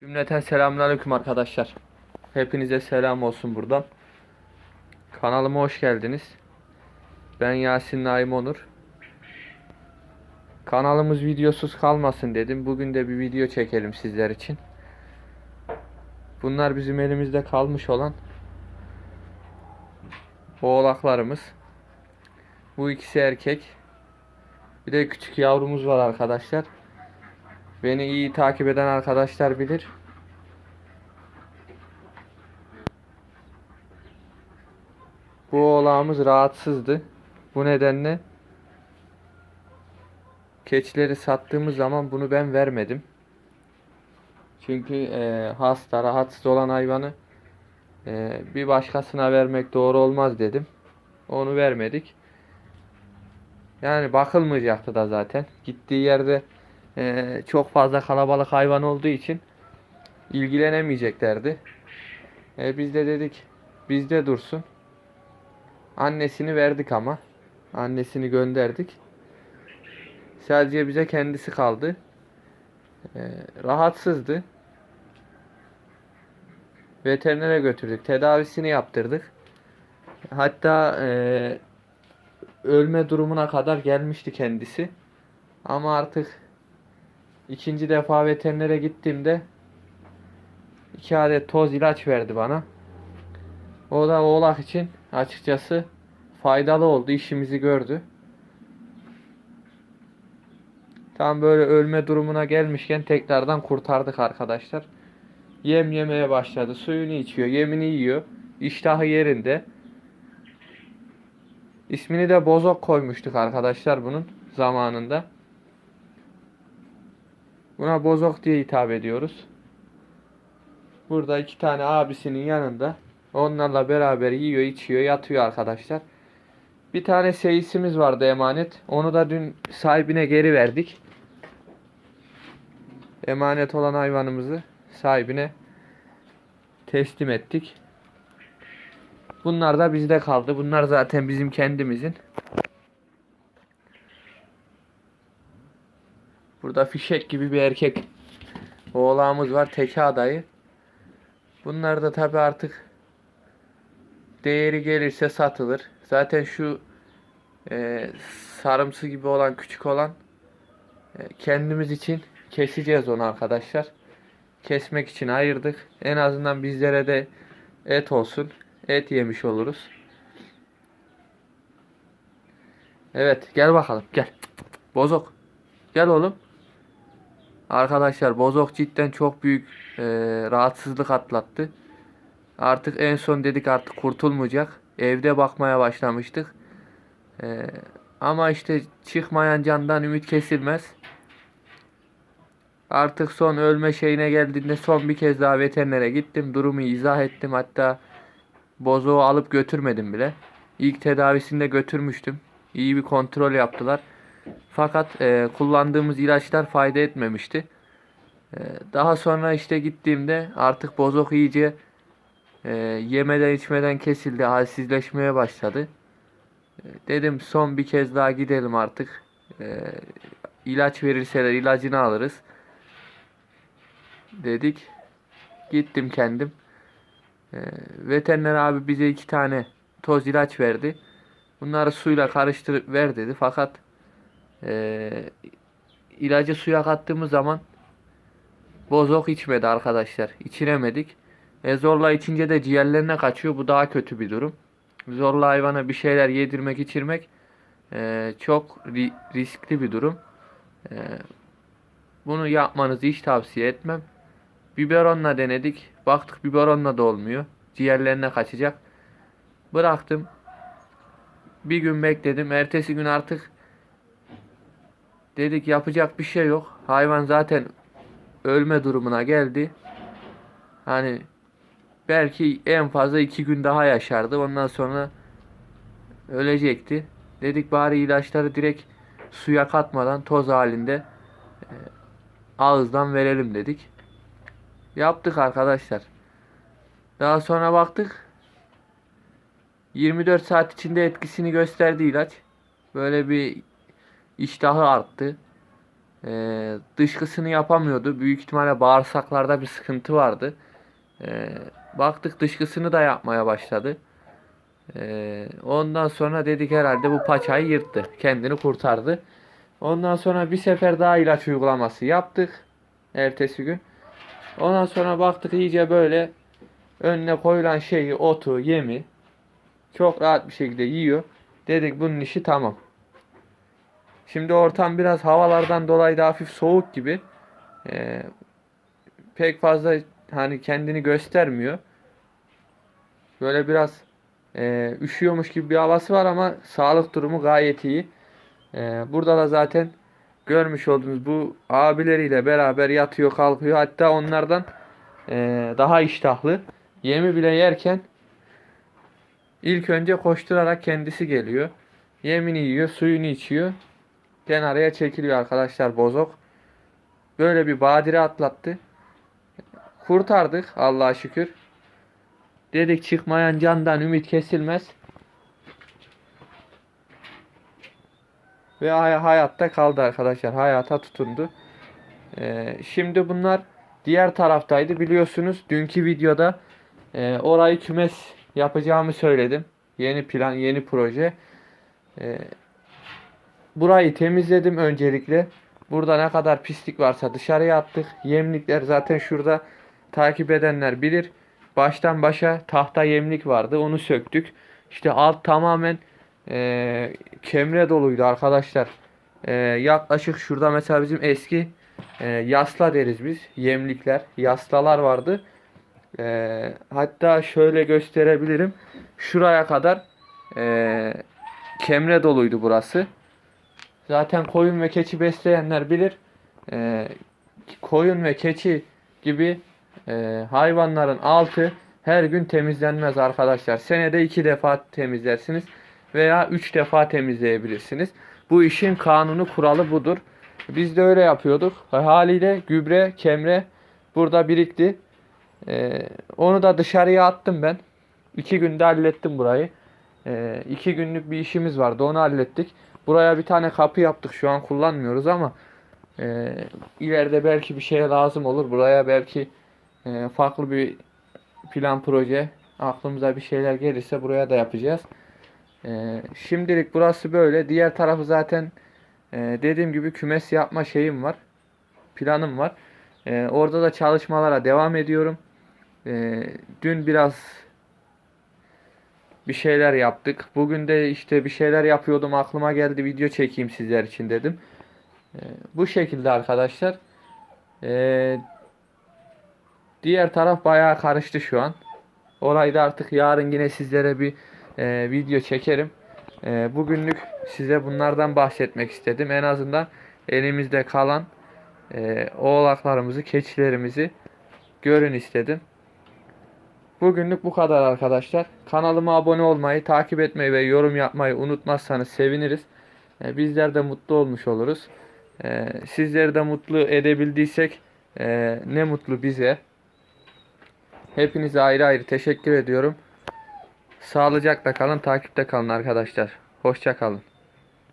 Cümleten selamünaleyküm arkadaşlar. Hepinize selam olsun buradan. Kanalıma hoş geldiniz. Ben Yasin Naim Onur. Kanalımız videosuz kalmasın dedim. Bugün de bir video çekelim sizler için. Bunlar bizim elimizde kalmış olan oğlaklarımız. Bu ikisi erkek. Bir de küçük yavrumuz var arkadaşlar. Beni iyi takip eden arkadaşlar bilir. Bu oğlağımız rahatsızdı. Bu nedenle keçileri sattığımız zaman bunu ben vermedim. Çünkü e, hasta, rahatsız olan hayvanı e, bir başkasına vermek doğru olmaz dedim. Onu vermedik. Yani bakılmayacaktı da zaten. Gittiği yerde e, çok fazla kalabalık hayvan olduğu için ilgilenemeyeceklerdi. E, biz de dedik bizde dursun. Annesini verdik ama. Annesini gönderdik. Sadece bize kendisi kaldı. E, rahatsızdı. Veterinere götürdük. Tedavisini yaptırdık. Hatta e, ölme durumuna kadar gelmişti kendisi. Ama artık ikinci defa veterinere gittiğimde iki adet toz ilaç verdi bana. O da oğlak için açıkçası faydalı oldu. işimizi gördü. Tam böyle ölme durumuna gelmişken tekrardan kurtardık arkadaşlar. Yem yemeye başladı. Suyunu içiyor. Yemini yiyor. İştahı yerinde. İsmini de Bozok koymuştuk arkadaşlar bunun zamanında. Buna Bozok diye hitap ediyoruz. Burada iki tane abisinin yanında. Onlarla beraber yiyor, içiyor, yatıyor arkadaşlar. Bir tane seyisimiz vardı emanet. Onu da dün sahibine geri verdik. Emanet olan hayvanımızı sahibine teslim ettik. Bunlar da bizde kaldı. Bunlar zaten bizim kendimizin. Burada fişek gibi bir erkek oğlağımız var. Teke adayı. Bunlar da tabi artık değeri gelirse satılır. Zaten şu e, sarımsı gibi olan küçük olan e, kendimiz için keseceğiz onu arkadaşlar. Kesmek için ayırdık. En azından bizlere de et olsun. Et yemiş oluruz. Evet gel bakalım gel. Bozok. Gel oğlum. Arkadaşlar Bozok cidden çok büyük e, rahatsızlık atlattı. Artık en son dedik artık kurtulmayacak. Evde bakmaya başlamıştık. E, ama işte çıkmayan candan ümit kesilmez. Artık son ölme şeyine geldiğinde son bir kez daha veterinere gittim. Durumu izah ettim. Hatta bozuğu alıp götürmedim bile. İlk tedavisinde götürmüştüm. İyi bir kontrol yaptılar. Fakat e, kullandığımız ilaçlar fayda etmemişti. E, daha sonra işte gittiğimde artık bozok iyice e, yemeden içmeden kesildi. Halsizleşmeye başladı. E, dedim son bir kez daha gidelim artık. E, ilaç verirseler ilacını alırız. Dedik. Gittim kendim. E, veteriner abi bize iki tane toz ilaç verdi. Bunları suyla karıştırıp ver dedi. Fakat e, ilacı suya kattığımız zaman bozok içmedi arkadaşlar. İçiremedik. E, zorla içince de ciğerlerine kaçıyor. Bu daha kötü bir durum. Zorla hayvana bir şeyler yedirmek, içirmek e, çok ri- riskli bir durum. E, bunu yapmanızı hiç tavsiye etmem. Biberonla denedik. Baktık biberonla da olmuyor. Ciğerlerine kaçacak. Bıraktım. Bir gün bekledim. Ertesi gün artık dedik yapacak bir şey yok. Hayvan zaten ölme durumuna geldi. Hani belki en fazla iki gün daha yaşardı. Ondan sonra ölecekti. Dedik bari ilaçları direkt suya katmadan toz halinde e, ağızdan verelim dedik. Yaptık arkadaşlar. Daha sonra baktık 24 saat içinde etkisini gösterdi ilaç. Böyle bir iştahı arttı. Ee, dışkısını yapamıyordu. Büyük ihtimalle bağırsaklarda bir sıkıntı vardı. Ee, baktık dışkısını da yapmaya başladı. Ee, ondan sonra dedik herhalde bu paçayı yırttı. Kendini kurtardı. Ondan sonra bir sefer daha ilaç uygulaması yaptık. Ertesi gün. Ondan sonra baktık iyice böyle önüne koyulan şeyi, otu, yemi çok rahat bir şekilde yiyor. Dedik bunun işi tamam. Şimdi ortam biraz havalardan dolayı da hafif soğuk gibi. Ee, pek fazla hani kendini göstermiyor. Böyle biraz e, üşüyormuş gibi bir havası var ama sağlık durumu gayet iyi. Ee, burada da zaten görmüş olduğunuz bu abileriyle beraber yatıyor kalkıyor. Hatta onlardan e, daha iştahlı. Yemi bile yerken ilk önce koşturarak kendisi geliyor. Yemini yiyor, suyunu içiyor. Kenarıya çekiliyor arkadaşlar bozok. Böyle bir badire atlattı. Kurtardık Allah'a şükür. Dedik çıkmayan candan ümit kesilmez. Ve hay- hayatta kaldı arkadaşlar. Hayata tutundu. Ee, şimdi bunlar diğer taraftaydı. Biliyorsunuz dünkü videoda e, orayı kümes yapacağımı söyledim. Yeni plan, yeni proje. Ee, burayı temizledim öncelikle. Burada ne kadar pislik varsa dışarıya attık. Yemlikler zaten şurada takip edenler bilir. Baştan başa tahta yemlik vardı. Onu söktük. İşte alt tamamen e, kemre doluydu arkadaşlar. E, yaklaşık şurada mesela bizim eski e, yasla deriz biz. Yemlikler, yaslalar vardı. E, hatta şöyle gösterebilirim. Şuraya kadar e, kemre doluydu burası. Zaten koyun ve keçi besleyenler bilir. E, koyun ve keçi gibi e, hayvanların altı her gün temizlenmez arkadaşlar. Senede iki defa temizlersiniz veya üç defa temizleyebilirsiniz. Bu işin kanunu kuralı budur. Biz de öyle yapıyorduk. Haliyle gübre, kemre burada birikti. E, onu da dışarıya attım ben. İki günde hallettim burayı. E, iki günlük bir işimiz vardı. Onu hallettik. Buraya bir tane kapı yaptık. Şu an kullanmıyoruz ama e, ileride belki bir şeye lazım olur. Buraya belki e, farklı bir plan proje aklımıza bir şeyler gelirse buraya da yapacağız. E, şimdilik burası böyle. Diğer tarafı zaten e, dediğim gibi kümes yapma şeyim var. Planım var. E, orada da çalışmalara devam ediyorum. E, dün biraz bir şeyler yaptık. Bugün de işte bir şeyler yapıyordum. Aklıma geldi video çekeyim sizler için dedim. E, bu şekilde arkadaşlar. E, diğer taraf bayağı karıştı şu an. Orayı da artık yarın yine sizlere bir e, video çekerim. E, bugünlük size bunlardan bahsetmek istedim. En azından elimizde kalan e, oğlaklarımızı, keçilerimizi görün istedim. Bugünlük bu kadar arkadaşlar. Kanalıma abone olmayı, takip etmeyi ve yorum yapmayı unutmazsanız seviniriz. E, bizler de mutlu olmuş oluruz. E, sizleri de mutlu edebildiysek e, ne mutlu bize. Hepinize ayrı ayrı teşekkür ediyorum. Sağlıcakla kalın, takipte kalın arkadaşlar. Hoşça kalın.